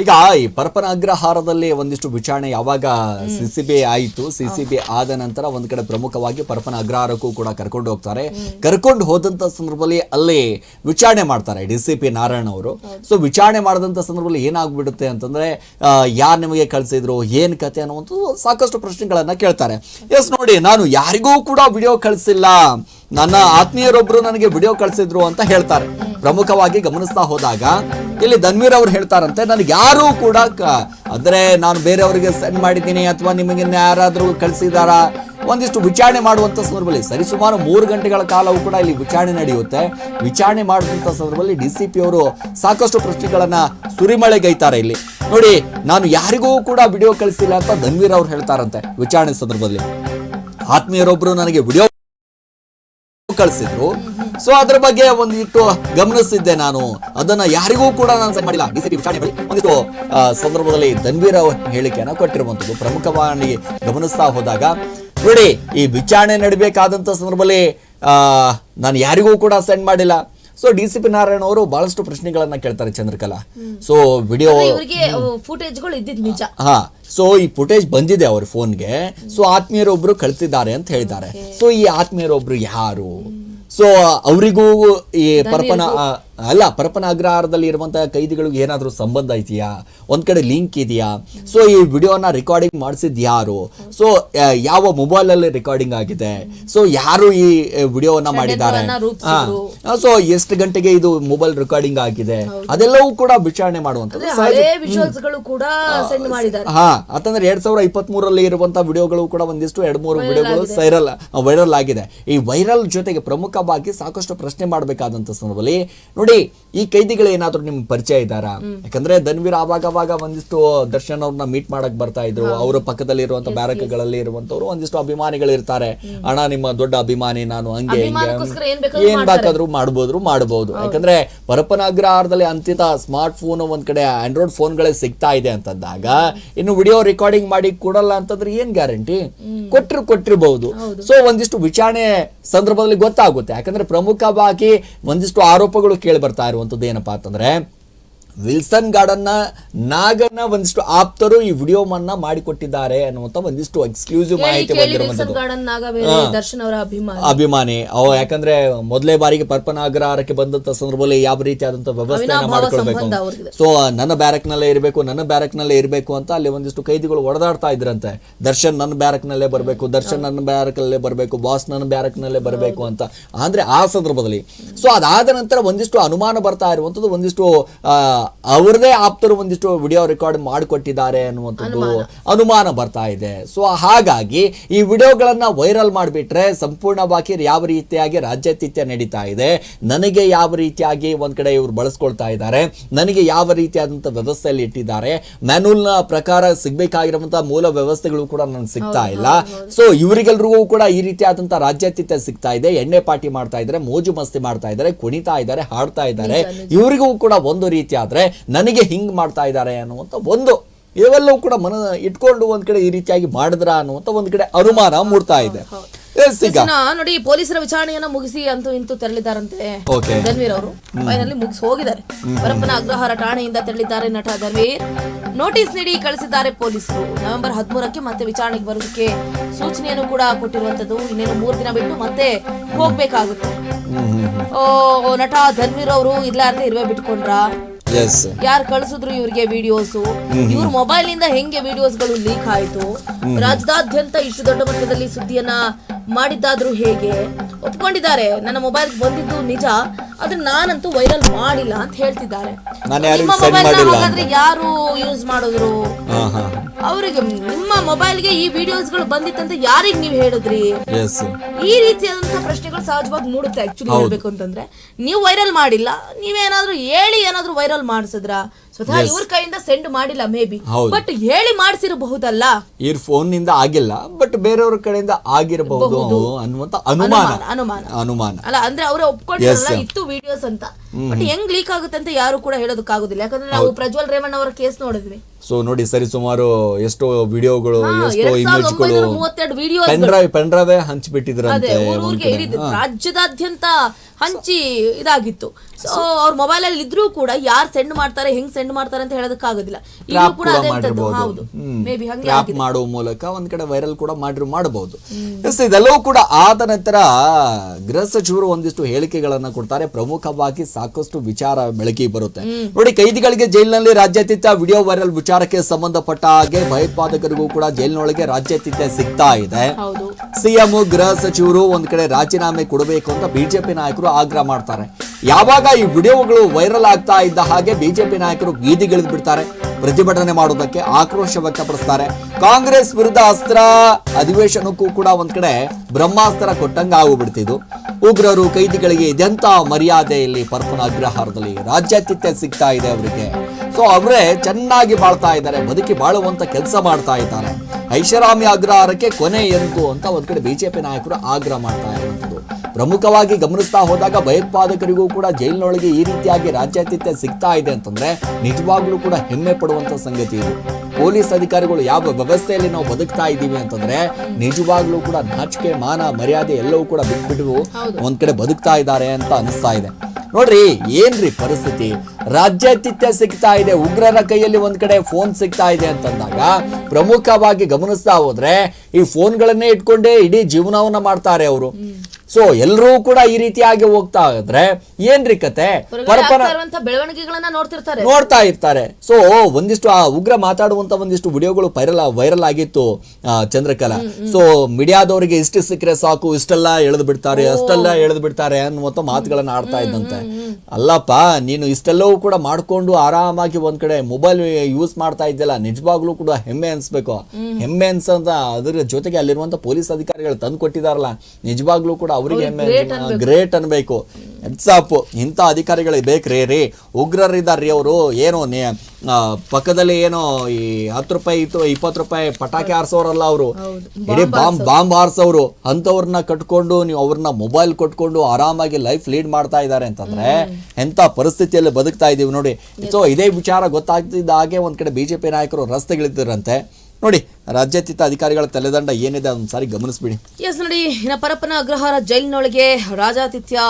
ಈಗ ಈ ಪರಪನ ಅಗ್ರಹಾರದಲ್ಲಿ ಒಂದಿಷ್ಟು ವಿಚಾರಣೆ ಯಾವಾಗ ಸಿಸಿಬಿ ಆಯಿತು ಸಿಸಿಬಿ ಆದ ನಂತರ ಒಂದು ಕಡೆ ಪ್ರಮುಖವಾಗಿ ಪರಪನ ಅಗ್ರಹಾರಕ್ಕೂ ಕೂಡ ಕರ್ಕೊಂಡು ಹೋಗ್ತಾರೆ. ಕರ್ಕೊಂಡು ಹೋದಂಥ ಸಂದರ್ಭದಲ್ಲಿ ಅಲ್ಲಿ ವಿಚಾರಣೆ ಮಾಡ್ತಾರೆ ಡಿ ಸಿ ಪಿ ನಾರಾಯಣ ಅವರು. ಸೊ ವಿಚಾರಣೆ ಮಾಡಿದಂಥ ಸಂದರ್ಭದಲ್ಲಿ ಏನಾಗ್ಬಿಡುತ್ತೆ ಅಂತಂದ್ರೆ ಯಾರು ನಿಮಗೆ ಕಳಿಸಿದ್ರು ಏನು ಕತೆ ಅನ್ನುವಂಥದ್ದು ಸಾಕಷ್ಟು ಪ್ರಶ್ನೆಗಳನ್ನು ಕೇಳ್ತಾರೆ. ಎಸ್ ನೋಡಿ ನಾನು ಯಾರಿಗೂ ಕೂಡ ವಿಡಿಯೋ ಕಳಿಸಿಲ್ಲ. ನನ್ನ ಆತ್ಮೀಯರೊಬ್ರು ನನಗೆ ವಿಡಿಯೋ ಕಳಿಸಿದ್ರು ಅಂತ ಹೇಳ್ತಾರೆ. ಪ್ರಮುಖವಾಗಿ ಗಮನಿಸ್ತಾ ಹೋದಾಗ, ಇಲ್ಲಿ ಧನ್ವೀರ್ ಅವ್ರು ಹೇಳ್ತಾರಂತೆ, ನನಗೆ ಯಾರೂ ಕೂಡ ಅಂದ್ರೆ ನಾನು ಬೇರೆಯವರಿಗೆ ಸೆಂಡ್ ಮಾಡಿದ್ದೀನಿ ಅಥವಾ ನಿಮಗೆ ಯಾರಾದರೂ ಕಳಿಸಿದಾರ? ಒಂದಿಷ್ಟು ವಿಚಾರಣೆ ಮಾಡುವಂಥ ಸಂದರ್ಭದಲ್ಲಿ ಸರಿಸುಮಾರು ಮೂರು ಗಂಟೆಗಳ ಕಾಲವೂ ಕೂಡ ಇಲ್ಲಿ ವಿಚಾರಣೆ ನಡೆಯುತ್ತೆ. ವಿಚಾರಣೆ ಮಾಡುವಂಥ ಸಂದರ್ಭದಲ್ಲಿ ಡಿ ಸಿ ಪಿ ಅವರು ಸಾಕಷ್ಟು ಪ್ರಶ್ನೆಗಳನ್ನು ಸುರಿಮಳೆಗೈತಾರೆ ಇಲ್ಲಿ. ನೋಡಿ, ನಾನು ಯಾರಿಗೂ ಕೂಡ ವಿಡಿಯೋ ಕಳಿಸಿಲ್ಲ ಅಂತ ಧನ್ವೀರ್ ಅವರು ಹೇಳ್ತಾರಂತೆ ವಿಚಾರಣೆ ಸಂದರ್ಭದಲ್ಲಿ. ಆತ್ಮೀಯರೊಬ್ಬರು ನನಗೆ ವಿಡಿಯೋ ಕಳಿಸಿದ್ರು. ಸೊ ಅದ್ರ ಬಗ್ಗೆ ಒಂದಿಷ್ಟು ಗಮನಿಸಿದ್ದೆ ನಾನು. ಅದನ್ನ ಯಾರಿಗೂ ಕೂಡ ನಾನು ಮಾಡಿಲ್ಲ. ವಿಚಾರಣೆ ಒಂದಿಷ್ಟು ಸಂದರ್ಭದಲ್ಲಿ ಧನ್ವೀರ್ ಹೇಳಿಕೆಯನ್ನ ಕೊಟ್ಟಿರುವಂತದ್ದು. ಪ್ರಮುಖವಾಗಿ ಗಮನಿಸ್ತಾ ಹೋದಾಗ, ನೋಡಿ, ಈ ವಿಚಾರಣೆ ನಡಬೇಕಾದಂತ ಸಂದರ್ಭದಲ್ಲಿ ನಾನು ಯಾರಿಗೂ ಕೂಡ ಸೆಂಡ್ ಮಾಡಿಲ್ಲ. So D C P Narayana ಅವರು ಬಹಳಷ್ಟು ಪ್ರಶ್ನೆಗಳನ್ನ ಕೇಳ್ತಾರೆ ಚಂದ್ರಕಲಾ. ಸೊ ವಿಡಿಯೋ ಫುಟೇಜ್ಗಳು ಇದ್ದಿದ್ ನಿಜ. ಹಾ ಸೊ ಈ ಫುಟೇಜ್ ಬಂದಿದೆ ಅವ್ರ ಫೋನ್ಗೆ. ಸೊ ಆತ್ಮೀಯರೊಬ್ರು ಕಳ್ತಿದ್ದಾರೆ ಅಂತ ಹೇಳಿದ್ದಾರೆ ಸೊ ಈ ಆತ್ಮೀಯರೊಬ್ರು ಯಾರು? ಸೊ ಅವರಿಗೂ ಈ ಪರಪನ ಅಲ್ಲ ಪರಪನ ಅಗ್ರಹಾರದಲ್ಲಿ ಇರುವಂತಹ ಕೈದಿಗಳಿಗೆ ಏನಾದರೂ ಸಂಬಂಧ ಇದೆಯಾ? ಒಂದ್ ಕಡೆ ಲಿಂಕ್ ಇದೆಯಾ? ಸೊ ಈ ವಿಡಿಯೋನ ರೆಕಾರ್ಡಿಂಗ್ ಮಾಡಿಸಿದ್ ಯಾರು? ಸೊ ಯಾವ ಮೊಬೈಲ್ ಅಲ್ಲಿ ರೆಕಾರ್ಡಿಂಗ್ ಆಗಿದೆ? ಸೊ ಯಾರು ಈ ವಿಡಿಯೋವನ್ನ ಮಾಡಿದ್ದಾರೆ. ಸೊ ಎಷ್ಟು ಗಂಟೆಗೆ ಇದು ಮೊಬೈಲ್ ರೆಕಾರ್ಡಿಂಗ್ ಆಗಿದೆ? ಅದೆಲ್ಲವೂ ಕೂಡ ವಿಚಾರಣೆ ಮಾಡುವಂಥದ್ದು. ಹಾ ಅಂತಂದ್ರೆ ಎರಡ್ ಸಾವಿರ ಇಪ್ಪತ್ತ್ ಮೂರಲ್ಲಿ ಇರುವಂತ ವಿಡಿಯೋಗಳು ಕೂಡ ಒಂದಿಷ್ಟು ಎರಡ್ ಮೂರು ವಿಡಿಯೋಗಳು ಸೈರಲ್ ವೈರಲ್ ಆಗಿದೆ. ಈ ವೈರಲ್ ಜೊತೆಗೆ ಪ್ರಮುಖವಾಗಿ ಸಾಕಷ್ಟು ಪ್ರಶ್ನೆ ಮಾಡಬೇಕಾದಂತ ಸಂದರ್ಭದಲ್ಲಿ ನೋಡಿ ಈ ಕೈದಿಗಳು ಏನಾದ್ರು ನಿಮ್ಗೆ ಪರಿಚಯ ಇದ್ದಾರಾ? ಯಾಕಂದ್ರೆ ಧನ್ವೀರ್ ಆವಾಗ ಅವಾಗ ಒಂದಿಷ್ಟು ದರ್ಶನ್ ಅವ್ರನ್ನ ಮೀಟ್ ಮಾಡಕ್ ಬರ್ತಾ ಇದ್ರು. ಅವರ ಪಕ್ಕದಲ್ಲಿ ಇರುವಂತ ಬ್ಯಾರಕ್ಗಳಲ್ಲಿ ಇರುವಂತವ್ರು ಒಂದಿಷ್ಟು ಅಭಿಮಾನಿಗಳು ಇರ್ತಾರೆ. ಅಣ್ಣ ನಿಮ್ಮ ದೊಡ್ಡ ಅಭಿಮಾನಿ ನಾನು ಹಂಗೆ ಹಿಂಗೆ. ಬೇಕಾದ್ರೂ ಏನ್ ಬೇಕಾದ್ರೂ ಮಾಡ್ಬೋದು ಮಾಡಬಹುದು ಯಾಕಂದ್ರೆ ಪರಪನ ಅಗ್ರಹಾರದಲ್ಲಿ ಅಂತಿತ ಸ್ಮಾರ್ಟ್ ಫೋನ್ ಒಂದ್ ಕಡೆ ಆಂಡ್ರಾಯ್ಡ್ ಫೋನ್ಗಳೇ ಸಿಗ್ತಾ ಇದೆ ಅಂತಂದಾಗ ಇನ್ನು ವಿಡಿಯೋ ರೆಕಾರ್ಡಿಂಗ್ ಮಾಡಿ ಕೊಡಲ್ಲ ಅಂತಂದ್ರೆ ಏನ್ ಗ್ಯಾರಂಟಿ ಕೊಟ್ಟರು ಕೊಟ್ಟಿರಬಹುದು ಸೊ ಒಂದಿಷ್ಟು ವಿಚಾರಣೆ ಸಂದರ್ಭದಲ್ಲಿ ಗೊತ್ತಾಗುತ್ತೆ. ಯಾಕಂದ್ರೆ ಪ್ರಮುಖವಾಗಿ ಒಂದಿಷ್ಟು ಆರೋಪಗಳು ಕೇಳಿ ಬರ್ತಾ ಇರುವಂಥದ್ದು ಏನಪ್ಪಾ ಅಂತಂದ್ರೆ ವಿಲ್ಸನ್ ಗಾರ್ಡನ್ನ ನ ನಾಗನ ಒಂದಿಷ್ಟು ಆಪ್ತರು ಈ ವಿಡಿಯೋವನ್ನ ಮಾಡಿಕೊಟ್ಟಿದ್ದಾರೆ ಅನ್ನುವಂತ ಒಂದಿಷ್ಟು ಎಕ್ಸ್ಕ್ಲೂಸಿವ್ ಮಾಹಿತಿ ಬಂದಿರುವಂತದ್ದು. ಅಭಿಮಾನ. ಅವ ಯಾಕಂದ್ರೆ ಮೊದಲೇ ಬಾರಿಗೆ ಪರ್ಪನ ಅಗ್ರಹಾರಕ್ಕೆ ಬಂದಂತ ಸಂದರ್ಭದಲ್ಲಿ ಯಾವ ರೀತಿಯಾದಂತ ವ್ಯವಸ್ಥೆಯನ್ನ ಮಾಡ್ಕೊಳ್ಬೇಕು ಸೊ ನನ್ನ ಬ್ಯಾರಕ್ ನಲ್ಲೇ ಇರಬೇಕು ನನ್ನ ಬ್ಯಾರಕ್ ನಲ್ಲೇ ಇರಬೇಕು ಅಂತ ಅಲ್ಲಿ ಒಂದಿಷ್ಟು ಕೈದಿಗಳು ಒಡೆದಾಡ್ತಾ ಇದ್ರಂತೆ. ದರ್ಶನ್ ನನ್ನ ಬ್ಯಾರಕ್ ನಲ್ಲೇ ಬರಬೇಕು ದರ್ಶನ್ ನನ್ನ ಬ್ಯಾರಕ್ ನಲ್ಲೇ ಬರಬೇಕು ಬಾಸ್ ನನ್ನ ಬ್ಯಾರಕ್ ನಲ್ಲೇ ಬರಬೇಕು ಅಂತ. ಅಂದ್ರೆ ಆ ಸಂದರ್ಭದಲ್ಲಿ ಸೊ ಅದಾದ ನಂತರ ಒಂದಿಷ್ಟು ಅನುಮಾನ ಬರ್ತಾ ಇರುವಂತದ್ದು ಒಂದಿಷ್ಟು ಅವ್ರದೇ ಆಪ್ತರು ಒಂದಿಷ್ಟು ವಿಡಿಯೋ ರೆಕಾರ್ಡ್ ಮಾಡಿಕೊಟ್ಟಿದ್ದಾರೆ ಅನ್ನುವಂಥದ್ದು ಅನುಮಾನ. ಬರ್ತಾ ಇದೆ. ಸೊ ಹಾಗಾಗಿ ಈ ವಿಡಿಯೋಗಳನ್ನು ವೈರಲ್ ಮಾಡಿಬಿಟ್ರೆ ಸಂಪೂರ್ಣವಾಗಿ ಯಾವ ರೀತಿಯಾಗಿ ರಾಜ್ಯಾತಿಥ್ಯ ನಡೀತಾ ಇದೆ ನನಗೆ ಯಾವ ರೀತಿಯಾಗಿ ಒಂದು ಕಡೆ ಇವ್ರು ಬಳಸ್ಕೊಳ್ತಾ ಇದ್ದಾರೆ ನನಗೆ ಯಾವ ರೀತಿಯಾದಂಥ ವ್ಯವಸ್ಥೆಯಲ್ಲಿ ಇಟ್ಟಿದ್ದಾರೆ ಮ್ಯಾನುವಲ್ನ ಪ್ರಕಾರ ಸಿಗಬೇಕಾಗಿರುವಂಥ ಮೂಲ ವ್ಯವಸ್ಥೆಗಳು ಕೂಡ ನನಗೆ ಸಿಗ್ತಾ ಇಲ್ಲ. ಸೊ ಇವರಿಗೆಲ್ರಿಗೂ ಕೂಡ ಈ ರೀತಿಯಾದಂಥ ರಾಜ್ಯಾತಿಥ್ಯ ಸಿಗ್ತಾ ಇದೆ. ಎಣ್ಣೆ ಪಾಟಿ ಮಾಡ್ತಾ ಇದ್ದಾರೆ ಮೋಜು ಮಸ್ತಿ ಮಾಡ್ತಾ ಇದ್ದಾರೆ ಕುಣಿತಾ ಇದ್ದಾರೆ ಹಾಡ್ತಾ ಇದ್ದಾರೆ. ಇವರಿಗೂ ಕೂಡ ಒಂದು ರೀತಿ ಆದ್ರೆ ನನಗೆ ಹಿಂಗ್ ಮಾಡ್ತಾ ಇದ್ದಾರೆ ಅನ್ನುವಂಥ ಒಂದು ಇವೆಲ್ಲವೂ ಕೂಡ ಮನ ಇಟ್ಕೊಂಡು ಒಂದು ಕಡೆ ಈ ರೀತಿಯಾಗಿ ಮಾಡಿದ್ರ ಅನ್ನುವಂಥ ಒಂದು ಕಡೆ ಅನುಮಾನ ಮೂಡ್ತಾ ಇದೆ. ನೋಡಿ ಪೊಲೀಸರ ವಿಚಾರಣೆಯನ್ನ ಮುಗಿಸಿ ಅಂತೂ ಇಂತೂ ತೆರಳಿದ್ದಾರಂತೆ. ಧನ್ವೀರ್ ಅವರು. ಫೈನಲಿ ಮುಗಿಸಿ ಹೋಗಿದ್ದಾರೆ. ಪರಪ್ಪನ ಅಗ್ರಹಾರ ಠಾಣೆಯಿಂದ ತೆರಳಿದ್ದಾರೆ ನಟ ಧನ್ವೀರ್. ನೋಟಿಸ್ ನೀಡಿ ಕಳಿಸಿದ್ದಾರೆ ಪೊಲೀಸರು. ನವೆಂಬರ್ ಹದಿಮೂರಕ್ಕೆ ಮತ್ತೆ ವಿಚಾರಣೆಗೆ ಬರೋದಕ್ಕೆ ಸೂಚನೆಯನ್ನು ಕೂಡ ಕೊಟ್ಟಿರುವಂತದ್ದು. ಇನ್ನೇನು ಮೂರು ದಿನ ಬಿಟ್ಟು ಮತ್ತೆ ಹೋಗ್ಬೇಕಾಗುತ್ತೆ. ಓ ನಟ ಧನ್ವೀರ್ ಅವರು ಇರ್ಲಾರ್ದೆ ಇರುವೆ ಬಿಟ್ಕೊಂಡ್ರ? ಯಾರು ಕಳಿಸಿದ್ರು ಇವ್ರಿಗೆ ವಿಡಿಯೋಸ್ ಇವ್ರ ಮೊಬೈಲ್ನಿಂದ ಹೆಂಗೆ ವಿಡಿಯೋಸ್ಗಳು ಲೀಕ್ ಆಯ್ತು? ರಾಜ್ಯದಾದ್ಯಂತ ಇಷ್ಟು ದೊಡ್ಡ ಮಟ್ಟದಲ್ಲಿ ಸುದ್ದಿಯನ್ನ ಮಾಡಿದ್ದಾದ್ರೂ ಹೇಗೆ? ಒಪ್ಕೊಂಡಿದ್ದಾರೆ. ನನ್ನ ಮೊಬೈಲ್ ಬಂದಿದ್ದು ನಿಜ. ಆದ್ರೆ ನಾನಂತೂ ವೈರಲ್ ಮಾಡಿಲ್ಲ ಅಂತ ಹೇಳ್ತಿದ್ದಾರೆ. ನಾನು ಯಾರಿಗೂ ನಿಮ್ಮ send ಮೊಬೈಲ್ ಮಾಡಿಲ್ಲ ಹಾಗಾದ್ರೆ ಯಾರು ಯೂಸ್ ಮಾಡಿದ್ರು? ಹಾ ಹಾ. ಅವ್ರಿಗೆ ನಿಮ್ಮ ಮೊಬೈಲ್ಗೆ ಈ ವಿಡಿಯೋಸ್ಗಳು ಬಂದಿತ್ತಂತ ಯಾರಿಗ್ ನೀವು ಹೇಳಿದ್ರಿ? ಎಸ್ ಈ ರೀತಿಯಾದಂತಹ ಪ್ರಶ್ನೆಗಳು ಸಹಜವಾಗಿ ಮೂಡುತ್ತೆ ಆಕ್ಚುಲಿ ಹೇಳ್ಬೇಕು ಅಂತಂದ್ರೆ. ನೀವು ವೈರಲ್ ಮಾಡಿಲ್ಲ ನೀವೇನಾದ್ರೂ ಹೇಳಿ ಏನಾದ್ರೂ ವೈರಲ್ ಮಾಡಿಸಿದ್ರ? ಸ್ವತಃ ಇವ್ರ ಕೈಯಿಂದ ಸೆಂಡ್ ಮಾಡಿಲ್ಲ ಮೇ ಬಿ ಬಟ್ ಹೇಳಿ ಮಾಡಿಸಿರಬಹುದಲ್ಲ? ಇವ್ರ ಫೋನ್ನಿಂದ ಆಗಿಲ್ಲ ಬಟ್ ಬೇರೆಯವ್ರ ಕಡೆಯಿಂದ ಆಗಿರಬಹುದು ಅನ್ನುವಂತ ಅನುಮಾನ. ಅನುಮಾನ ಅನುಮಾನ. ಅಲ್ಲ ಅಂದ್ರೆ ಅವರೇ ಒಪ್ಕೊಂಡಿರಲ್ಲ ಇತ್ತು ವಿಡಿಯೋಸ್ ಅಂತ. ಬಟ್ ಹೆಂಗ್ ಲೀಕ್ ಆಗುತ್ತೆ ಅಂತ ಯಾರು ಕೂಡ ಹೇಳೋದಕ್ಕಾಗೋದಿಲ್ಲ. ಯಾಕಂದ್ರೆ ನಾವು ಪ್ರಜ್ವಲ್ ರೇವಣ್ಣ ಅವರ ಕೇಸ್ ನೋಡಿದ್ವಿ. ಸೊ ನೋಡಿ ಸರಿ ಸುಮಾರು ಎಷ್ಟೋ ವಿಡಿಯೋಗಳು ಎಷ್ಟೋ ಇಮೇಜ್ಗಳು ಪೆನ್ ಡ್ರೈವ್ ಪೆನ್ ಡ್ರೈವ್ ಹಂಚಿಬಿಟ್ಟಿದ್ರಂತೆ ರಾಜ್ಯದಾದ್ಯಂತ ಹಂಚಿ ಇದಾಗಿತ್ತು. ಸೊ ಅವ್ರ ಮೊಬೈಲ್ ಅಲ್ಲಿ ಇದ್ರೂ ಕೂಡ ಯಾರು ಸೆಂಡ್ ಮಾಡ್ತಾರೆ ಹೆಂಗ್ ಸೆಂಡ್ ಮಾಡ್ತಾರೆ ಅಂತ ಹೇಳೋದಕ್ಕೆ ಆಗೋದಿಲ್ಲ ಟ್ರ್ಯಾಪ್ ಕೂಡ ಹೌದು. ಮೇ ಬಿ ಹಂಗೆ ಮಾಡುವ ಮೂಲಕ ಒಂದ್ ಕಡೆ ವೈರಲ್ ಕೂಡ ಮಾಡಿರು ಮಾಡಬಹುದು ಎಸ್ ಇದೆಲ್ಲವೂ ಕೂಡ ಆದ ನಂತರ ಗೃಹ ಸಚಿವರು ಒಂದಿಷ್ಟು ಹೇಳಿಕೆಗಳನ್ನ ಕೊಡ್ತಾರೆ. ಪ್ರಮುಖವಾಗಿ ಸಾಕಷ್ಟು ವಿಚಾರ ಬೆಳಕಿಗೆ ಬರುತ್ತೆ. ನೋಡಿ ಕೈದಿಗಳಿಗೆ ಜೈಲಿನಲ್ಲಿ ರಾಜ್ಯಾತೀತ ವಿಡಿಯೋ ವೈರಲ್ ವಿಚಾರಕ್ಕೆ ಸಂಬಂಧಪಟ್ಟ ಹಾಗೆ ಭಯೋತ್ಪಾದಕರಿಗೂ ಕೂಡ ಜೈಲಿನೊಳಗೆ ರಾಜ್ಯಾತಿಥ್ಯ ಸಿಗ್ತಾ ಇದೆ. ಸಿಎಂ ಗೃಹ ಸಚಿವರು ಒಂದ್ ಕಡೆ ರಾಜೀನಾಮೆ ಕೊಡಬೇಕು ಅಂತ ಬಿಜೆಪಿ ನಾಯಕರು ಆಗ್ರಹ ಮಾಡ್ತಾರೆ. ಯಾವಾಗ ಈ ವಿಡಿಯೋಗಳು ವೈರಲ್ ಆಗ್ತಾ ಇದ್ದ ಹಾಗೆ ಬಿಜೆಪಿ ನಾಯಕರು ಬೀದಿಗಿಳಿದು ಬಿಡ್ತಾರೆ ಪ್ರತಿಭಟನೆ ಮಾಡೋದಕ್ಕೆ ಆಕ್ರೋಶ ವ್ಯಕ್ತಪಡಿಸ್ತಾರೆ. ಕಾಂಗ್ರೆಸ್ ವಿರುದ್ಧ ಅಸ್ತ್ರ ಅಧಿವೇಶನಕ್ಕೂ ಕೂಡ ಒಂದ್ ಕಡೆ ಬ್ರಹ್ಮಾಸ್ತ್ರ ಕೊಟ್ಟಂಗ ಆಗುಬಿಡ್ತಿದ್ದು ಉಗ್ರರು ಕೈದಿಗಳಿಗೆ ಇದೆಂತ ಮರ್ಯಾದೆಯಲ್ಲಿ ಪರ್ಪನ ಅಗ್ರಹಾರದಲ್ಲಿ ರಾಜ್ಯಾತಿಥ್ಯ ಸಿಗ್ತಾ ಇದೆ ಅವರಿಗೆ. ಸೊ ಅವರೇ ಚೆನ್ನಾಗಿ ಬಾಳ್ತಾ ಇದ್ದಾರೆ ಬದುಕಿ ಬಾಳುವಂತ ಕೆಲಸ ಮಾಡ್ತಾ ಇದ್ದಾರೆ. ಐಷಾರಾಮಿ ಅಗ್ರಹಾರಕ್ಕೆ ಕೊನೆ ಎಂತು ಅಂತ ಒಂದ್ ಕಡೆ ಬಿಜೆಪಿ ನಾಯಕರು ಆಗ್ರಹ ಮಾಡ್ತಾ ಇರುವಂತದ್ದು ಪ್ರಮುಖವಾಗಿ ಗಮನಿಸ್ತಾ ಹೋದಾಗ ಭಯೋತ್ಪಾದಕರಿಗೂ ಕೂಡ ಜೈಲಿನೊಳಗೆ ಈ ರೀತಿಯಾಗಿ ರಾಜ್ಯಾತಿಥ್ಯ ಸಿಗ್ತಾ ಇದೆ ಅಂತಂದ್ರೆ ನಿಜವಾಗ್ಲೂ ಕೂಡ ಹೆಮ್ಮೆ ಪಡುವಂತ ಸಂಗತಿ ಇದು. ಪೊಲೀಸ್ ಅಧಿಕಾರಿಗಳು ಯಾವ ವ್ಯವಸ್ಥೆಯಲ್ಲಿ ನಾವು ಬದುಕ್ತಾ ಇದ್ದೀವಿ ಅಂತಂದ್ರೆ ನಿಜವಾಗ್ಲೂ ಕೂಡ ನಾಚಿಕೆ ಮಾನ ಮರ್ಯಾದೆ ಎಲ್ಲವೂ ಕೂಡ ಬಿಟ್ಬಿಟ್ಟು ಒಂದ್ ಕಡೆ ಬದುಕ್ತಾ ಇದ್ದಾರೆ ಅಂತ ಅನಿಸ್ತಾ ಇದೆ. ನೋಡ್ರಿ, ಏನ್ರಿ ಪರಿಸ್ಥಿತಿ? ರಾಜ್ಯಾತಿಥ್ಯ ಸಿಗ್ತಾ ಇದೆ, ಉಗ್ರರ ಕೈಯಲ್ಲಿ ಒಂದ್ ಕಡೆ ಫೋನ್ ಸಿಗ್ತಾ ಇದೆ ಅಂತಂದಾಗ ಪ್ರಮುಖವಾಗಿ ಗಮನಿಸ್ತಾ ಹೋದ್ರೆ ಈ ಫೋನ್ಗಳನ್ನೇ ಇಟ್ಕೊಂಡೇ ಇಡೀ ಜೀವನವನ್ನ ಮಾಡ್ತಾರೆ ಅವರು. ಸೊ ಎಲ್ಲರೂ ಕೂಡ ಈ ರೀತಿಯಾಗಿ ಹೋಗ್ತಾ ಇದ್ರೆ ಏನ್ರಿ ಕತೆ? ಪರಪರ ಬೆಳವಣಿಗೆಗಳನ್ನ ನೋಡ್ತಿರ್ತಾರೆ. ನೋಡ್ತಾ ಇರ್ತಾರೆ. ಸೊ ಒಂದಿಷ್ಟು ಆ ಉಗ್ರ ಮಾತಾಡುವಂತ ಒಂದಿಷ್ಟು ವಿಡಿಯೋಗಳು ವೈರಲ್ ವೈರಲ್ ಆಗಿತ್ತು ಚಂದ್ರಕಲಾ. ಸೊ ಮೀಡಿಯಾದವರಿಗೆ ಇಷ್ಟು ಸಿಕ್ಕರೆ ಸಾಕು ಇಷ್ಟೆಲ್ಲ ಎಳೆದು ಬಿಡ್ತಾರೆ ಅಷ್ಟೆಲ್ಲ ಎಳೆದು ಬಿಡ್ತಾರೆ ಅನ್ನುವಂತ ಮಾತುಗಳನ್ನ ಆಡ್ತಾ ಇದ್ದಂತೆ. ಅಲ್ಲಪ್ಪ ನೀನು ಇಷ್ಟೆಲ್ಲವೂ ಕೂಡ ಮಾಡ್ಕೊಂಡು ಆರಾಮಾಗಿ ಒಂದ್ ಕಡೆ ಮೊಬೈಲ್ ಯೂಸ್ ಮಾಡ್ತಾ ಇದ್ದಲ್ಲ ನಿಜವಾಗ್ಲೂ ಕೂಡ ಹೆಮ್ಮೆ ಅನ್ಸ್ಬೇಕು. ಹೆಮ್ಮೆ ಅನ್ಸಂತ ಅದ್ರ ಜೊತೆಗೆ ಅಲ್ಲಿರುವಂತ ಪೊಲೀಸ್ ಅಧಿಕಾರಿಗಳು ತಂದು ಕೊಟ್ಟಿದಾರಲ್ಲ ನಿಜವಾಗ್ಲೂ ಕೂಡ ಅವರಿಗೆ ಗ್ರೇಟ್ ಅನ್ಬೇಕು. ಎಕ್ಸಾಪ್ ಇಂಥ ಅಧಿಕಾರಿಗಳಿಗೆ ಬೇಕ್ರಿ ರೀ ಉಗ್ರರಿದ್ದಾರ್ರಿ ಅವರು ಏನೋ ನೇ ಪಕ್ಕದಲ್ಲಿ ಏನೋ ಈ ಹತ್ತು ರೂಪಾಯಿ ಇತ್ತು ಇಪ್ಪತ್ತು ರೂಪಾಯಿ ಪಟಾಕಿ ಹಾರಿಸೋರಲ್ಲ ಅವರು. ಇಡೀ ಬಾಂಬ್ ಬಾಂಬ್ ಹಾರಿಸೋರು. ಅಂಥವ್ರನ್ನ ಕಟ್ಕೊಂಡು ನೀವು ಅವ್ರನ್ನ ಮೊಬೈಲ್ ಕೊಟ್ಕೊಂಡು ಆರಾಮಾಗಿ ಲೈಫ್ ಲೀಡ್ ಮಾಡ್ತಾ ಇದ್ದಾರೆ ಅಂತಂದ್ರೆ ಎಂಥ ಪರಿಸ್ಥಿತಿಯಲ್ಲಿ ಬದುಕ್ತಾ ಇದ್ದೀವಿ ನೋಡಿ. ಸೊ ಇದೇ ವಿಚಾರ ಗೊತ್ತಾಗ್ತಿದ್ದ ಹಾಗೆ ಒಂದ್ ಕಡೆ ಬಿಜೆಪಿ ನಾಯಕರು ರಸ್ತೆಗಿಳಿದಿರಂತೆ ನೋಡಿ, ರಾಜ್ಯಾತೀತ ಅಧಿಕಾರಿಗಳ ತಲೆದಂಡ ಏನಿದೆ ಅದನ್ನ ಸಾರಿ ಗಮನಿಸ್ಬಿಡಿ. ಎಸ್ ನೋಡಿ ಇನ್ನ ಪರಪ್ಪನ ಅಗ್ರಹಾರ ಜೈಲಿನೊಳಗೆ ರಾಜಾತಿಥ್ಯ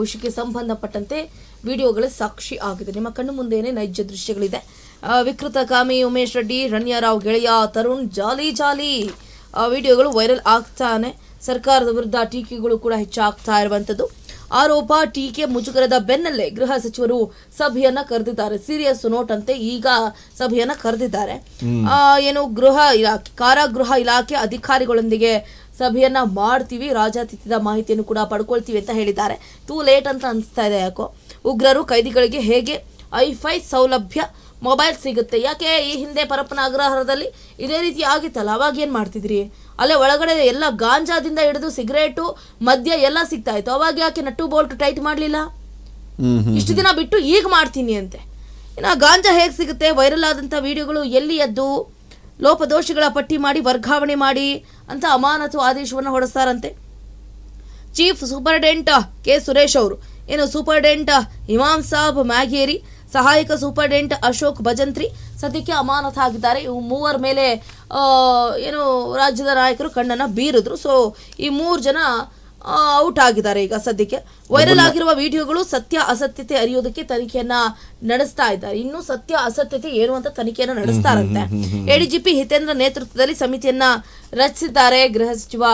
ವಿಷಯಕ್ಕೆ ಸಂಬಂಧಪಟ್ಟಂತೆ ವಿಡಿಯೋಗಳು ಸಾಕ್ಷಿ ಆಗಿದೆ. ನಿಮ್ಮ ಕಣ್ಣು ಮುಂದೆಯೇ ನೈಜ ದೃಶ್ಯಗಳಿದೆ. ವಿಕೃತ ಕಾಮಿ ಉಮೇಶ್ ರೆಡ್ಡಿ ರಣ್ಯಾರಾವ್ ಗೆಳೆಯ ತರುಣ್, ಜಾಲಿ ಜಾಲಿ ವಿಡಿಯೋಗಳು ವೈರಲ್ ಆಗ್ತಾನೆ. ಸರ್ಕಾರದ ವಿರುದ್ಧ ಟೀಕೆಗಳು ಕೂಡ ಹೆಚ್ಚಾಗ್ತಾ ಇರುವಂತದ್ದು ಆರೋಪ ಟೀಕೆ ಮುಜುಗರದ ಬೆನ್ನಲ್ಲೇ ಗೃಹ ಸಚಿವರು ಸಭೆಯನ್ನ ಕರೆದಿದ್ದಾರೆ. ಸೀರಿಯಸ್ ನೋಟ್ ಅಂತೆ ಈಗ ಸಭೆಯನ್ನ ಕರೆದಿದ್ದಾರೆ. ಆ, ಏನು ಗೃಹ ಇಲಾಖೆ ಕಾರಾಗೃಹ ಇಲಾಖೆ ಅಧಿಕಾರಿಗಳೊಂದಿಗೆ ಸಭೆಯನ್ನ ಮಾಡ್ತೀವಿ ರಾಜಾತಿಥ್ಯದ ಮಾಹಿತಿಯನ್ನು ಕೂಡ ಪಡ್ಕೊಳ್ತೀವಿ ಅಂತ ಹೇಳಿದ್ದಾರೆ. ಟೂ ಲೇಟ್ ಅಂತ ಅನಿಸ್ತಾ ಇದೆ ಯಾಕೋ. ಉಗ್ರರು ಕೈದಿಗಳಿಗೆ ಹೇಗೆ ಐಫೈ ಸೌಲಭ್ಯ ಮೊಬೈಲ್ ಸಿಗುತ್ತೆ. ಯಾಕೆ ಈ ಹಿಂದೆ ಪರಪ್ಪನ ಅಗ್ರಹಾರದಲ್ಲಿ ಇದೇ ರೀತಿ ಆಗಿತ್ತಲ್ಲ ಅವಾಗ ಏನು ಮಾಡ್ತಿದ್ರಿ? ಅಲ್ಲೇ ಒಳಗಡೆ ಎಲ್ಲ ಗಾಂಜಾದಿಂದ ಹಿಡಿದು ಸಿಗರೇಟು ಮದ್ಯ ಎಲ್ಲ ಸಿಗ್ತಾ ಇತ್ತು. ಅವಾಗ ಯಾಕೆ ನಟ್ಟು ಬೋಲ್ಟ್ ಟೈಟ್ ಮಾಡಲಿಲ್ಲ? ಇಷ್ಟು ದಿನ ಬಿಟ್ಟು ಈಗ ಮಾಡ್ತೀನಿ ಅಂತೆ. ಇನ್ನು ಗಾಂಜಾ ಹೇಗೆ ಸಿಗುತ್ತೆ? ವೈರಲ್ ಆದಂಥ ವಿಡಿಯೋಗಳು ಎಲ್ಲಿ ಎದ್ದು ಲೋಪದೋಷಗಳ ಪಟ್ಟಿ ಮಾಡಿ ವರ್ಗಾವಣೆ ಮಾಡಿ ಅಂತ ಅಮಾನತು ಆದೇಶವನ್ನು ಹೊರಡಿಸ್ತಾರಂತೆ. ಚೀಫ್ ಸೂಪರ್ಡೆಂಟ್ ಕೆ ಸುರೇಶ್ ಅವರು. ಏನು ಸೂಪರ್ಡೆಂಟ್ ಇಮಾಮ್ ಸಾಬ್ ಮ್ಯಾಗೇರಿ ಸಹಾಯಕ ಸೂಪರ್ಡೆಂಟ್ ಅಶೋಕ್ ಭಜಂತ್ರಿ ಸದ್ಯಕ್ಕೆ ಅಮಾನತಾಗಿದ್ದಾರೆ ಇವು ಮೂವರ ಮೇಲೆ ಏನು ರಾಜ್ಯದ ನಾಯಕರು ಕಣ್ಣನ್ನು ಬೀರಿದ್ರು. ಸೊ ಈ ಮೂರು ಜನ ಔಟ್ ಆಗಿದ್ದಾರೆ ಈಗ ಸದ್ಯಕ್ಕೆ. ವೈರಲ್ ಆಗಿರುವ ವಿಡಿಯೋಗಳು ಸತ್ಯ ಅಸತ್ಯತೆ ಅರಿಯೋದಕ್ಕೆ ತನಿಖೆಯನ್ನ ನಡೆಸ್ತಾ ಇದ್ದಾರೆ. ಇನ್ನು ಸತ್ಯ ಅಸತ್ಯತೆ ಏನು ಅಂತ ತನಿಖೆಯನ್ನ ಇರುತ್ತೆ. ಎಡಿಜಿಪಿ ಹಿತೇಂದ್ರ ನೇತೃತ್ವದಲ್ಲಿ ಸಮಿತಿಯನ್ನ ರಚಿಸಿದ್ದಾರೆ ಗೃಹ ಸಚಿವ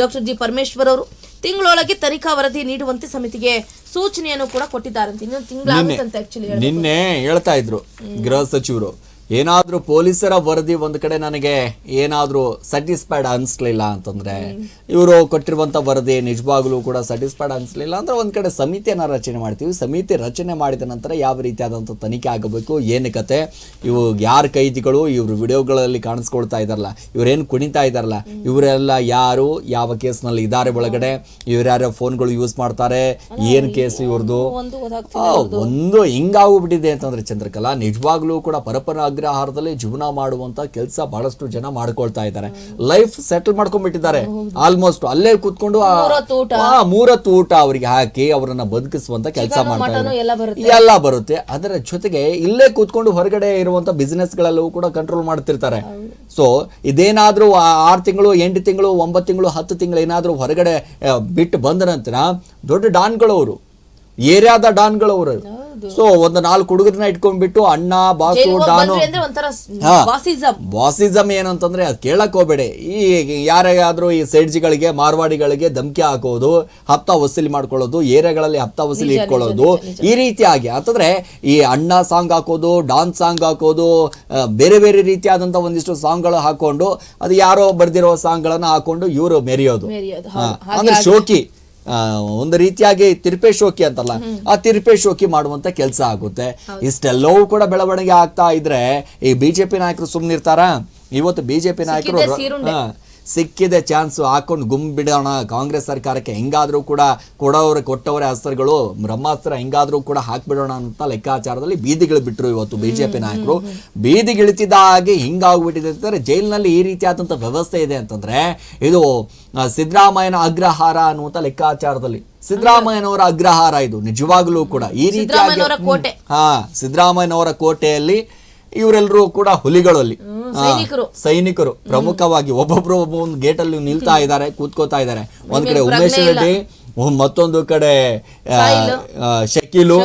ಡಾಕ್ಟರ್ ಜಿ ಪರಮೇಶ್ವರ್ ಅವರು. ತಿಂಗಳೊಳಗೆ ತನಿಖಾ ವರದಿ ನೀಡುವಂತೆ ಸಮಿತಿಗೆ ಸೂಚನೆಯನ್ನು ಕೂಡ ಕೊಟ್ಟಿದ್ದಾರಂತೆ. ಇನ್ನು ತಿಂಗಳಾಗುತ್ತಂತೆ ಆಕ್ಚುಲಿ ನಿನ್ನೆ ಹೇಳ್ತಾ ಇದ್ರು ಗೃಹ ಸಚಿವರು. ಏನಾದ್ರೂ ಪೊಲೀಸರ ವರದಿ ಒಂದು ಕಡೆ ನನಗೆ ಏನಾದರೂ ಸ್ಯಾಟಿಸ್ಫೈಡ್ ಅನಿಸ್ಲಿಲ್ಲ ಅಂತಂದ್ರೆ ಇವರು ಕೊಟ್ಟಿರುವಂತ ವರದಿ ನಿಜವಾಗ್ಲೂ ಕೂಡ ಸ್ಯಾಟಿಸ್ಫೈಡ್ ಅನಿಸ್ಲಿಲ್ಲ ಅಂದ್ರೆ ಒಂದು ಕಡೆ ಸಮಿತಿಯನ್ನು ರಚನೆ ಮಾಡ್ತೀವಿ. ಸಮಿತಿ ರಚನೆ ಮಾಡಿದ ನಂತರ ಯಾವ ರೀತಿಯಾದಂತ ತನಿಖೆ ಆಗಬೇಕು ಏನು ಕತೆ ಇವು ಯಾರ ಕೈದಿಗಳು ಇವರು ವಿಡಿಯೋಗಳಲ್ಲಿ ಕಾಣಿಸ್ಕೊಳ್ತಾ ಇದಾರಲ್ಲ ಇವರೇನು ಕುಣಿತಾ ಇದ್ದಾರಲ್ಲ ಇವರೆಲ್ಲ ಯಾರು ಯಾವ ಕೇಸ್ನಲ್ಲಿ ಇದ್ದಾರೆ ಒಳಗಡೆ ಇವ್ರ್ಯಾರ ಫೋನ್ಗಳು ಯೂಸ್ ಮಾಡ್ತಾರೆ ಏನ್ ಕೇಸ್ ಇವ್ರದ್ದು ಒಂದು ಹಿಂಗಾಗ್ಬಿಟ್ಟಿದೆ ಅಂತಂದ್ರೆ ಚಂದ್ರಕಲಾ ನಿಜವಾಗ್ಲೂ ಕೂಡ ಪರಪರ ಅಗ್ರಹಾರದಲ್ಲಿ ಜೀವನ ಮಾಡುವಂತ ಕೆಲಸ ಬಹಳಷ್ಟು ಜನ ಮಾಡ್ಕೊಳ್ತಾ ಇದ್ದಾರೆ. Life settle ಮಾಡ್ಕೊಂಡ್ಬಿಟ್ಟಿದ್ದಾರೆ. ಆಲ್ಮೋಸ್ಟ್ ಅಲ್ಲೇ ಕೂತ್ಕೊಂಡು ಆ- ಮೂರೊತ್ತು ಊಟ. ಅವರಿಗೆ ಹಾಕಿ ಅವರನ್ನ ಬದುಕಿಸುವಂತ ಕೆಲಸ ಮಾಡ್ತಾರೆ ಮಾಡ್ತಾ ಎಲ್ಲ ಇದ್ದಾರೆ. ಬರುತ್ತೆ. ಅದರ ಜೊತೆಗೆ ಇಲ್ಲೇ ಕೂತ್ಕೊಂಡು ಹೊರಗಡೆ ಇರುವಂತ ಬಿಸ್ನೆಸ್ ಗಳಲ್ಲೂ ಕೂಡ ಕಂಟ್ರೋಲ್ ಮಾಡ್ತಿರ್ತಾರೆ. ಸೊ ಇದೇನಾದ್ರೂ ಆರು ತಿಂಗಳು ಎಂಟು ತಿಂಗಳು ಒಂಬತ್ತು ತಿಂಗಳು ಹತ್ತು ತಿಂಗಳು ಏನಾದ್ರೂ ಹೊರಗಡೆ ಬಿಟ್ಟು ಬಂದ ನಂತರ ದೊಡ್ಡ ಡಾನ್ಗಳವರು ಏರಿಯಾದ ಡಾನ್ಗಳವರು ಸೊ ಒಂದು ನಾಲ್ಕು ಹುಡುಗರನ್ನ ಇಟ್ಕೊಂಡ್ಬಿಟ್ಟು ಅಣ್ಣ ಬಾಸು ಡಾನು. ಬಾಸಿಸಮ್. ಬಾಸಿಸಮ್ ಏನಂತಂದ್ರೆ ಅದು ಕೇಳಕ್ ಹೋಗ್ಬೇಡಿ. ಈ ಯಾರಾದ್ರೂ ಈ ಸೈಡ್ಜಿಗಳಿಗೆ ಮಾರ್ವಾಡಿಗಳಿಗೆ ಧಮಕಿ ಹಾಕೋದು ಹಪ್ತ ವಸೂಲಿ ಮಾಡ್ಕೊಳ್ಳೋದು ಏರಿಯಾಗಳಲ್ಲಿ ಹಪ್ತ ವಸೂಲಿ ಇಟ್ಕೊಳ್ಳೋದು ಈ ರೀತಿಯಾಗಿ. ಅಂತಂದ್ರೆ ಈ ಅಣ್ಣ ಸಾಂಗ್ ಹಾಕೋದು ಡಾನ್ಸ್ ಸಾಂಗ್ ಹಾಕೋದು ಬೇರೆ ಬೇರೆ ರೀತಿಯಾದಂತ ಒಂದಿಷ್ಟು ಸಾಂಗ್ಗಳು ಹಾಕೊಂಡು ಅದು ಯಾರೋ ಬರ್ದಿರೋ ಸಾಂಗ್ಗಳನ್ನ ಹಾಕೊಂಡು ಇವರು ಮೆರೆಯೋದು. ಅಂದ್ರೆ ಶೋಕಿ. ಒಂದು ರೀತಿಯಾಗಿ ತಿರುಪೆ ಶೋಕಿ ಅಂತಲ್ಲ ಆ ತಿರುಪೆ ಶೋಕಿ ಮಾಡುವಂತ ಕೆಲಸ ಆಗುತ್ತೆ. ಇಷ್ಟೆಲ್ಲವೂ ಕೂಡ ಬೆಳವಣಿಗೆ ಆಗ್ತಾ ಇದ್ರೆ ಈ ಬಿಜೆಪಿ ನಾಯಕರು ಸುಮ್ಮನಿರ್ತಾರ ಇವತ್ತು ಬಿಜೆಪಿ ನಾಯಕರು ಸಿಕ್ಕಿದೆ ಚಾನ್ಸು ಹಾಕೊಂಡು ಗುಂಬಿಡೋಣ ಬಿಡೋಣ. ಕಾಂಗ್ರೆಸ್ ಸರ್ಕಾರಕ್ಕೆ ಹೆಂಗಾದರೂ ಕೂಡ ಕೊಡೋರು ಕೊಟ್ಟವರ ಅಸ್ತ್ರಗಳು ಬ್ರಹ್ಮಾಸ್ತ್ರ ಹೆಂಗಾದರೂ ಕೂಡ ಹಾಕ್ಬಿಡೋಣ ಅಂತ ಲೆಕ್ಕಾಚಾರದಲ್ಲಿ ಬೀದಿಗಳು ಬಿಟ್ರು ಇವತ್ತು ಬಿಜೆಪಿ ನಾಯಕರು. ಬೀದಿಗಿಳಿತಿದ್ದ ಹಾಗೆ ಹಿಂಗಾಗ್ಬಿಟ್ಟಿದೆ ಅಂತಂದರೆ ಜೈಲಿನಲ್ಲಿ ಈ ರೀತಿಯಾದಂಥ ವ್ಯವಸ್ಥೆ ಇದೆ ಅಂತಂದ್ರೆ ಇದು ಸಿದ್ದರಾಮಯ್ಯನ ಅಗ್ರಹಾರ ಅನ್ನುವಂಥ ಲೆಕ್ಕಾಚಾರದಲ್ಲಿ. ಸಿದ್ದರಾಮಯ್ಯನವರ ಅಗ್ರಹಾರ ಇದು ನಿಜವಾಗ್ಲೂ ಕೂಡ. ಈ ರೀತಿಯಾಗಿ. ಹಾ ಸಿದ್ದರಾಮಯ್ಯನವರ ಕೋಟೆಯಲ್ಲಿ ಇವರೆಲ್ಲರೂ ಕೂಡ ಹುಲಿಗಳಲ್ಲಿ. ಸೈನಿಕರು. ಸೈನಿಕರು. ಪ್ರಮುಖವಾಗಿ ಒಬ್ಬೊಬ್ರು ಒಂದು ಗೇಟ್ ಅಲ್ಲಿ ನಿಲ್ತಾ ಇದ್ದಾರೆ ಕೂತ್ಕೋತಾ ಇದ್ದಾರೆ. ಒಂದ್ ಕಡೆ ಉಮೇಶ್ ರೆಡ್ಡಿ ಮತ್ತೊಂದು ಕಡೆ ಶಕೀಲು.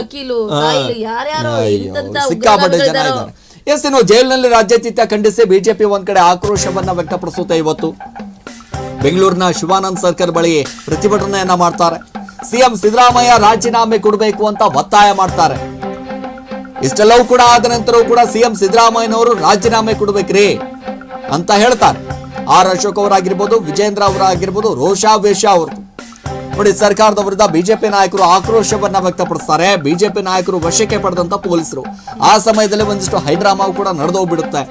ಸಿಕ್ಕಾಪಟ್ಟೆ ಜನ ಇದ್ದಾರೆ. ಎಸ್ ಇನ್ನು ಜೈಲಿನಲ್ಲಿ ರಾಜ್ಯಾತೀತ ಖಂಡಿಸಿ ಬಿಜೆಪಿ ಒಂದ್ ಕಡೆ ಆಕ್ರೋಶವನ್ನ ವ್ಯಕ್ತಪಡಿಸುತ್ತೆ ಇವತ್ತು. ಬೆಂಗಳೂರಿನ ಶಿವಾನಂದ್ ಸರ್ಕಲ್ ಬಳಿ ಪ್ರತಿಭಟನೆಯನ್ನ ಮಾಡ್ತಾರೆ. ಸಿಎಂ ಸಿದ್ದರಾಮಯ್ಯ ರಾಜೀನಾಮೆ ಕೊಡಬೇಕು ಅಂತ ಒತ್ತಾಯ ಮಾಡ್ತಾರೆ. ಇಷ್ಟೆಲ್ಲವೂ ಕೂಡ ಆದ ನಂತರವೂ ಕೂಡ ಸಿಎಂ ಸಿದ್ದರಾಮಯ್ಯನವರು ರಾಜೀನಾಮೆ ಕೊಡ್ಬೇಕ್ರಿ ಅಂತ ಹೇಳ್ತಾರೆ. ಆರ್ ಅಶೋಕ್ ಅವರಾಗಿರ್ಬೋದು, ವಿಜೇಂದ್ರ ಅವರಾಗಿರ್ಬೋದು ರೋಷಾವೇಶ ಅವರು ನೋಡಿ, ಸರ್ಕಾರದ ವಿರುದ್ಧ ಬಿಜೆಪಿ ನಾಯಕರು ಆಕ್ರೋಶವನ್ನ ವ್ಯಕ್ತಪಡಿಸ್ತಾರೆ. ಬಿಜೆಪಿ ನಾಯಕರು ವಶಕ್ಕೆ ಪಡೆದಂತ ಪೊಲೀಸರು. ಆ ಸಮಯದಲ್ಲಿ ಒಂದಿಷ್ಟು ಹೈಡ್ರಾಮಾವು ಕೂಡ ನಡೆದೋಗ್ಬಿಡುತ್ತೆ.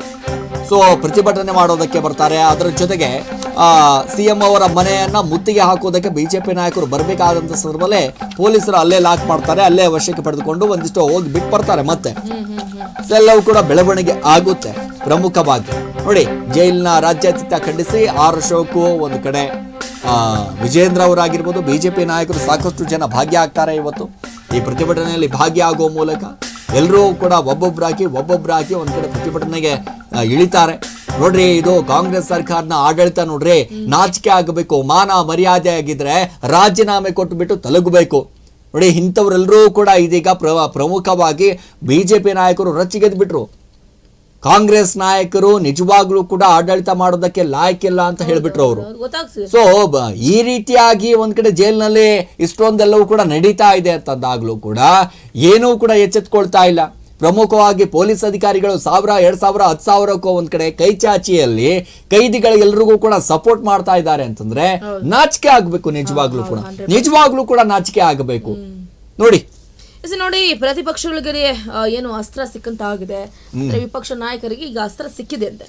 ಸೊ ಪ್ರತಿಭಟನೆ ಮಾಡೋದಕ್ಕೆ ಬರ್ತಾರೆ. ಅದರ ಜೊತೆಗೆ ಸಿಎಂ ಅವರ ಮನೆಯನ್ನ ಮುತ್ತಿಗೆ ಹಾಕೋದಕ್ಕೆ ಬಿಜೆಪಿ ನಾಯಕರು ಬರಬೇಕಾದಂತ ಸಂದರ್ಭದಲ್ಲೇ ಪೊಲೀಸರು ಅಲ್ಲೇ ಲಾಕ್ ಮಾಡ್ತಾರೆ. ಅಲ್ಲೇ ವಶಕ್ಕೆ ಪಡೆದುಕೊಂಡು ಒಂದಿಷ್ಟು ಹೋಗಿ ಬಿಟ್ಟು ಬರ್ತಾರೆ ಮತ್ತೆ. ಸೊ ಎಲ್ಲವೂ ಕೂಡ ಬೆಳವಣಿಗೆ ಆಗುತ್ತೆ ಪ್ರಮುಖವಾಗಿ. ನೋಡಿ, ಜೈಲಿನ ರಾಜ್ಯಾತೀತ ಖಂಡಿಸಿ ಆರ್ ಅಶೋಕು ಒಂದು ಕಡೆ. ವಿಜೇಂದ್ರ ಅವರಾಗಿರ್ಬೋದು ಬಿಜೆಪಿ ನಾಯಕರು ಸಾಕಷ್ಟು ಜನ ಭಾಗಿಯಾಗ್ತಾರೆ ಇವತ್ತು. ಈ ಪ್ರತಿಭಟನೆಯಲ್ಲಿ ಭಾಗಿಯಾಗುವ ಮೂಲಕ ಎಲ್ಲರೂ ಕೂಡ ಒಬ್ಬೊಬ್ರು ಹಾಕಿ ಒಬ್ಬೊಬ್ರು ಹಾಕಿ ಒಂದು ಕಡೆ ಪ್ರತಿಭಟನೆಗೆ ಇಳಿತಾರೆ. ನೋಡ್ರಿ, ಇದು ಕಾಂಗ್ರೆಸ್ ಸರ್ಕಾರನ ಆಡಳಿತ ನೋಡ್ರಿ. ನಾಚಿಕೆ ಆಗಬೇಕು, ಮಾನ ಮರ್ಯಾದೆ ಆಗಿದ್ರೆ ರಾಜೀನಾಮೆ ಕೊಟ್ಟುಬಿಟ್ಟು ತಲುಗಬೇಕು. ನೋಡಿ ಇಂಥವ್ರೆಲ್ಲರೂ ಕೂಡ ಇದೀಗ ಪ್ರ ಪ್ರಮುಖವಾಗಿ ಬಿಜೆಪಿ ನಾಯಕರು ರಚ್ಚಿಗೆದ್ದು ಬಿಟ್ರು ಕಾಂಗ್ರೆಸ್ ನಾಯಕರು ನಿಜವಾಗ್ಲೂ ಕೂಡ ಆಡಳಿತ ಮಾಡೋದಕ್ಕೆ ಲಾಯಕ್ಕಿಲ್ಲ ಅಂತ ಹೇಳ್ಬಿಟ್ರು ಅವರು. ಸೊ ಈ ರೀತಿಯಾಗಿ ಒಂದ್ ಕಡೆ ಜೈಲಿನಲ್ಲಿ ಇಷ್ಟೊಂದೆಲ್ಲವೂ ಕೂಡ ನಡೀತಾ ಇದೆ ಅಂತಂದಾಗ್ಲೂ ಕೂಡ ಏನೂ ಕೂಡ ಎಚ್ಚೆತ್ಕೊಳ್ತಾ ಇಲ್ಲ. ಪ್ರಮುಖವಾಗಿ ಪೊಲೀಸ್ ಅಧಿಕಾರಿಗಳು ಸಾವಿರ ಎರಡ್ ಸಾವಿರ ಹತ್ತು ಸಾವಿರಕ್ಕೂ ಒಂದ್ ಕಡೆ ಕೈ ಚಾಚಿಯಲ್ಲಿ ಕೈದಿಗಳಿಗೆಲ್ರಿಗೂ ಕೂಡ ಸಪೋರ್ಟ್ ಮಾಡ್ತಾ ಇದ್ದಾರೆ ಅಂತಂದ್ರೆ ನಾಚಿಕೆ ಆಗ್ಬೇಕು ನಿಜವಾಗ್ಲೂ ಕೂಡ. ನಿಜವಾಗ್ಲೂ ಕೂಡ ನಾಚಿಕೆ ಆಗಬೇಕು. ನೋಡಿ ನೋಡಿ ಪ್ರತಿಪಕ್ಷಗಳಿಗೆ ಏನು ಅಸ್ತ್ರ ಸಿಕ್ಕಂತ ಆಗಿದೆ ಅಂದ್ರೆ ವಿಪಕ್ಷ ನಾಯಕರಿಗೆ ಈಗ ಅಸ್ತ್ರ ಸಿಕ್ಕಿದೆ ಅಂತೆ.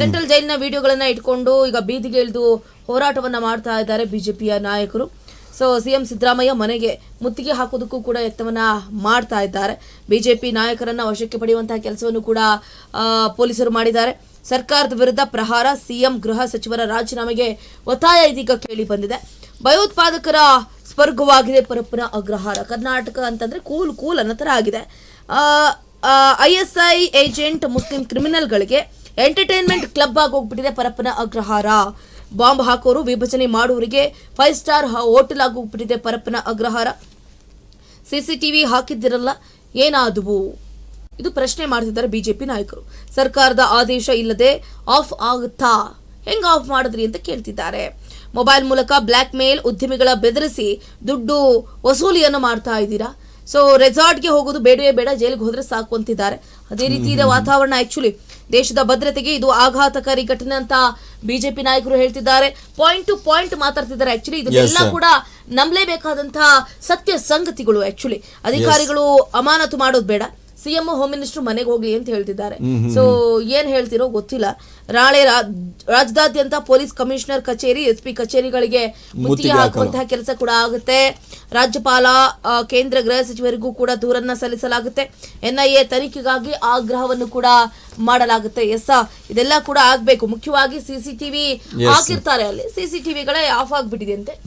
ಸೆಂಟ್ರಲ್ ಜೈಲಿನ ವಿಡಿಯೋಗಳನ್ನ ಇಟ್ಕೊಂಡು ಈಗ ಬೀದಿಗೆ ಇಳಿದು ಹೋರಾಟವನ್ನ ಮಾಡ್ತಾ ಇದ್ದಾರೆ ಬಿಜೆಪಿಯ ನಾಯಕರು. ಸೊ ಸಿಎಂ ಸಿದ್ದರಾಮಯ್ಯ ಮನೆಗೆ ಮುತ್ತಿಗೆ ಹಾಕೋದಕ್ಕೂ ಕೂಡ ಯತ್ನವನ್ನ ಮಾಡ್ತಾ ಇದ್ದಾರೆ. ಬಿಜೆಪಿ ನಾಯಕರನ್ನ ವಶಕ್ಕೆ ಪಡೆಯುವಂತಹ ಕೆಲಸವನ್ನು ಕೂಡ ಪೊಲೀಸರು ಮಾಡಿದ್ದಾರೆ. ಸರ್ಕಾರದ ವಿರುದ್ಧ ಪ್ರಹಾರ ಸಿಎಂ ಗೃಹ ಸಚಿವರ ರಾಜೀನಾಮೆಗೆ ಒತ್ತಾಯ ಇದೀಗ ಕೇಳಿ ಬಂದಿದೆ. ಭಯೋತ್ಪಾದಕರ ಸ್ವರ್ಗವಾಗಿದೆ ಪರಪ್ಪನ ಅಗ್ರಹಾರ. ಕರ್ನಾಟಕ ಅಂತಂದ್ರೆ ಕೂಲ್ ಕೂಲ್ ಅನ್ನೋ ಥರ ಆಗಿದೆ. ಐ ಎಸ್ ಐ ಏಜೆಂಟ್ ಮುಸ್ಲಿಂ ಕ್ರಿಮಿನಲ್ಗಳಿಗೆ ಎಂಟರ್ಟೈನ್ಮೆಂಟ್ ಕ್ಲಬ್ ಆಗಿ ಹೋಗ್ಬಿಟ್ಟಿದೆ ಪರಪ್ಪನ ಅಗ್ರಹಾರ. ಬಾಂಬ್ ಹಾಕೋರು, ವಿಭಜನೆ ಮಾಡುವವರಿಗೆ ಫೈವ್ ಸ್ಟಾರ್ ಹೋಟೆಲ್ ಆಗಿ ಹೋಗ್ಬಿಟ್ಟಿದೆ ಪರಪ್ಪನ ಅಗ್ರಹಾರ. ಸಿಸಿಟಿವಿ ಹಾಕಿದ್ದಿರಲ್ಲ, ಏನಾದವು? ಇದು ಪ್ರಶ್ನೆ ಮಾಡ್ತಿದ್ದಾರೆ ಬಿಜೆಪಿ ನಾಯಕರು. ಸರ್ಕಾರದ ಆದೇಶ ಇಲ್ಲದೆ ಆಫ್ ಆಗುತ್ತಾ? ಹೆಂಗೆ ಆಫ್ ಮಾಡಿದ್ರಿ ಅಂತ ಕೇಳ್ತಿದ್ದಾರೆ. ಮೊಬೈಲ್ ಮೂಲಕ ಬ್ಲ್ಯಾಕ್ ಮೇಲ್ ಉದ್ಯಮಿಗಳ ಬೆದರಿಸಿ ದುಡ್ಡು ವಸೂಲಿಯನ್ನು ಮಾಡ್ತಾ ಇದ್ದೀರಾ? ಸೊ ರೆಸಾರ್ಟ್ಗೆ ಹೋಗೋದು ಬೇಡವೇ ಬೇಡ ಜೈಲಿಗೆ ಹೋದ್ರೆ ಸಾಕು ಅಂತಿದ್ದಾರೆ. ಅದೇ ರೀತಿ ಇದೆ ವಾತಾವರಣ ಆಕ್ಚುಲಿ ದೇಶದ ಭದ್ರತೆಗೆ ಇದು ಆಘಾತಕಾರಿ ಘಟನೆ ಅಂತ ಬಿಜೆಪಿ ನಾಯಕರು ಹೇಳ್ತಿದ್ದಾರೆ. ಪಾಯಿಂಟ್ ಟು ಪಾಯಿಂಟ್ ಮಾತಾಡ್ತಿದ್ದಾರೆ ಆಕ್ಚುಲಿ ಇದನ್ನೆಲ್ಲ ಕೂಡ ನಂಬಲೇಬೇಕಾದಂತಹ ಸತ್ಯ ಸಂಗತಿಗಳು ಆಕ್ಚುಲಿ ಅಧಿಕಾರಿಗಳು ಅಮಾನತು ಮಾಡೋದು ಬೇಡ. ಸಿಎಂ ಹೋಮ್ ಮಿನಿಸ್ಟರ್ ಮನೆಗೆ ಹೋಗ್ಲಿ ಅಂತ ಹೇಳ್ತಿದ್ದಾರೆ. ಸೊ ಏನ್ ಹೇಳ್ತಿರೋ ಗೊತ್ತಿಲ್ಲ. ನಾಳೆ ರಾಜ್ಯಾದ್ಯಂತ ರಾಜ್ಯದಾದ್ಯಂತ ಪೊಲೀಸ್ ಕಮಿಷನರ್ ಕಚೇರಿ ಎಸ್ ಪಿ ಕಚೇರಿಗಳಿಗೆ ಮುತ್ತಿಗೆ ಹಾಕುವಂತಹ ಕೆಲಸ ಕೂಡ ಆಗುತ್ತೆ. ರಾಜ್ಯಪಾಲ ಕೇಂದ್ರ ಗೃಹ ಸಚಿವರಿಗೂ ಕೂಡ ದೂರನ್ನ ಸಲ್ಲಿಸಲಾಗುತ್ತೆ. ಎನ್ಐಎ ತನಿಖೆಗಾಗಿ ಆಗ್ರಹವನ್ನು ಕೂಡ ಮಾಡಲಾಗುತ್ತೆ. ಎಸ್ ಇದೆಲ್ಲ ಕೂಡ ಆಗ್ಬೇಕು. ಮುಖ್ಯವಾಗಿ ಸಿಸಿಟಿವಿ ಹಾಕಿರ್ತಾರೆ ಅಲ್ಲಿ. ಸಿಸಿಟಿವಿಗಳೇ ಆಫ್ ಆಗ್ಬಿಟ್ಟಿದೆ ಅಂತೆ.